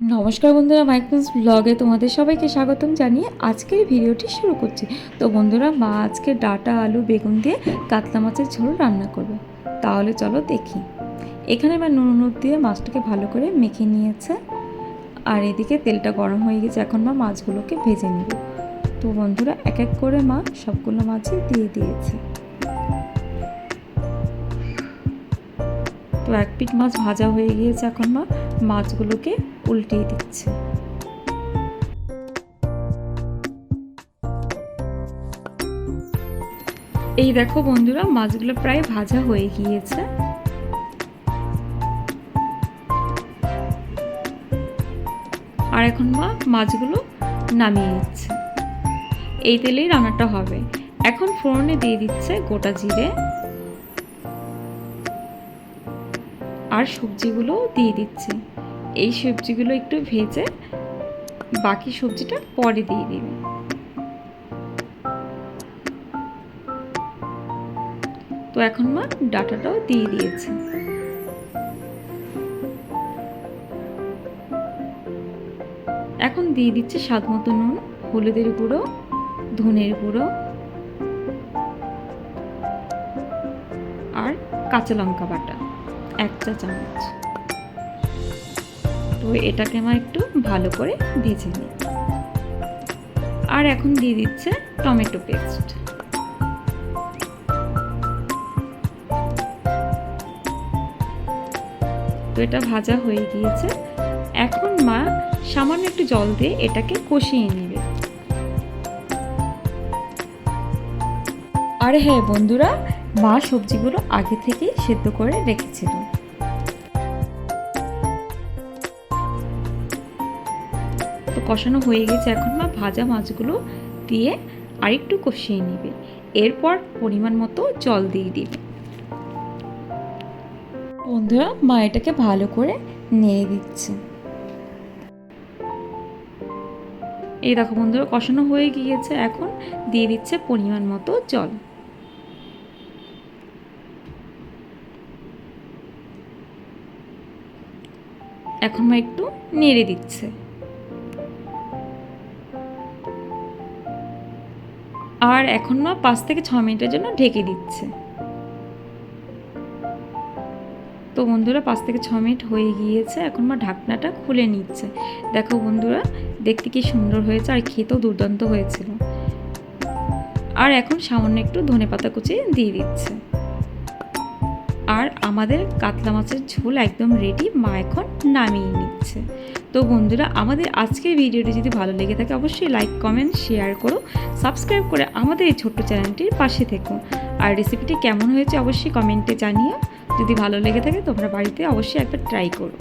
নমস্কার বন্ধুরা মাইকন্স ব্লগে তোমাদের সবাইকে স্বাগতম জানিয়ে আজকের ভিডিওটি শুরু করছি। তো বন্ধুরা, মা আজকে ডাটা, আলু, বেগুন দিয়ে কাতলা মাছের ঝোল রান্না করবে। তাহলে চলো দেখি। এখানে এবার নুন, হলুদ দিয়ে মাছটাকে ভালো করে মেখে নিয়েছে। আর এদিকে তেলটা গরম হয়ে গেছে, এখন মা মাছগুলোকে ভেজে নেবে। তো বন্ধুরা, এক এক করে মা সবগুলো মাছই দিয়ে দিয়েছে। তো এক পিঠ মাছ ভাজা হয়ে গিয়েছে এখন মা মাছগুলোকে উল্টিয়ে দিচ্ছে। এই দেখো বন্ধুরা, মাছগুলো প্রায় ভাজা হয়ে গিয়েছে। আর এখন মা মাছগুলো নামিয়ে নিচ্ছে। এই তেলেই রান্নাটা হবে। এখন ফোড়নে দিয়ে দিচ্ছে গোটা জিরে। আর সবজিগুলো দিয়ে দিচ্ছি। এই সবজিগুলো একটু ভেজে বাকি সবজিটা পরে দিয়ে দিবে। তো এখন মা ডাটাটাও দিয়ে দিয়েছে। এখন দিয়ে দিচ্ছে স্বাদ মতো নুন, হলুদের গুঁড়ো, ধনের গুঁড়ো আর কাঁচা লঙ্কা বাটা, এক চা চামচ। তো এটাকে আমার একটু ভালো করে ভেজে নিই। আর এখন দিয়ে দিচ্ছে টমেটো পেস্ট। তো এটা ভাজা হয়ে গিয়েছে। এখন মা সামান্য একটু জল দিয়ে এটাকে কষিয়ে নেবে। আর হ্যাঁ বন্ধুরা, মা সবজিগুলো আগে থেকেই সেদ্ধ করে রেখেছিল। কষানো হয়ে গেছে। এখন মা ভাজা মাছগুলো দিয়ে আরেকটু কষিয়ে নেবে। এরপর পরিমাণ মতো জল দিয়ে দিবে। বন্ধুরা, মা এটাকে ভালো করে নেড়ে দিচ্ছে। এই দেখো বন্ধুরা, কষানো হয়ে গিয়েছে। এখন দিয়ে দিচ্ছে পরিমাণ মতো জল। এখন মা একটু নেড়ে দিচ্ছে। আর এখন মা পাঁচ থেকে ছ মিনিটের জন্য ঢেকে দিচ্ছে। তো বন্ধুরা, পাঁচ থেকে ছ মিনিট হয়ে গিয়েছে, এখন মা ঢাকনাটা খুলে নিচ্ছে। দেখো বন্ধুরা, দেখতে কি সুন্দর হয়েছে আর খেতেও দুর্দান্ত হয়েছিল। আর এখন সামান্য একটু ধনে পাতা কুচি দিয়ে দিচ্ছে। আর আমাদের কাতলা মাছের ঝোল একদম রেডি মা এখন নামিয়ে নিচ্ছে। তো বন্ধুরা, আমাদের আজকের ভিডিওটি যদি ভালো লেগে থাকে, অবশ্যই লাইক কমেন্ট শেয়ার করো সাবস্ক্রাইব করে আমাদের এই ছোট্ট চ্যানেলটির পাশে থেকো। আর রেসিপিটি কেমন হয়েছে, অবশ্যই কমেন্টে জানিও। যদি ভালো লেগে থাকে, তোমরা বাড়িতে অবশ্যই একবার ট্রাই করো।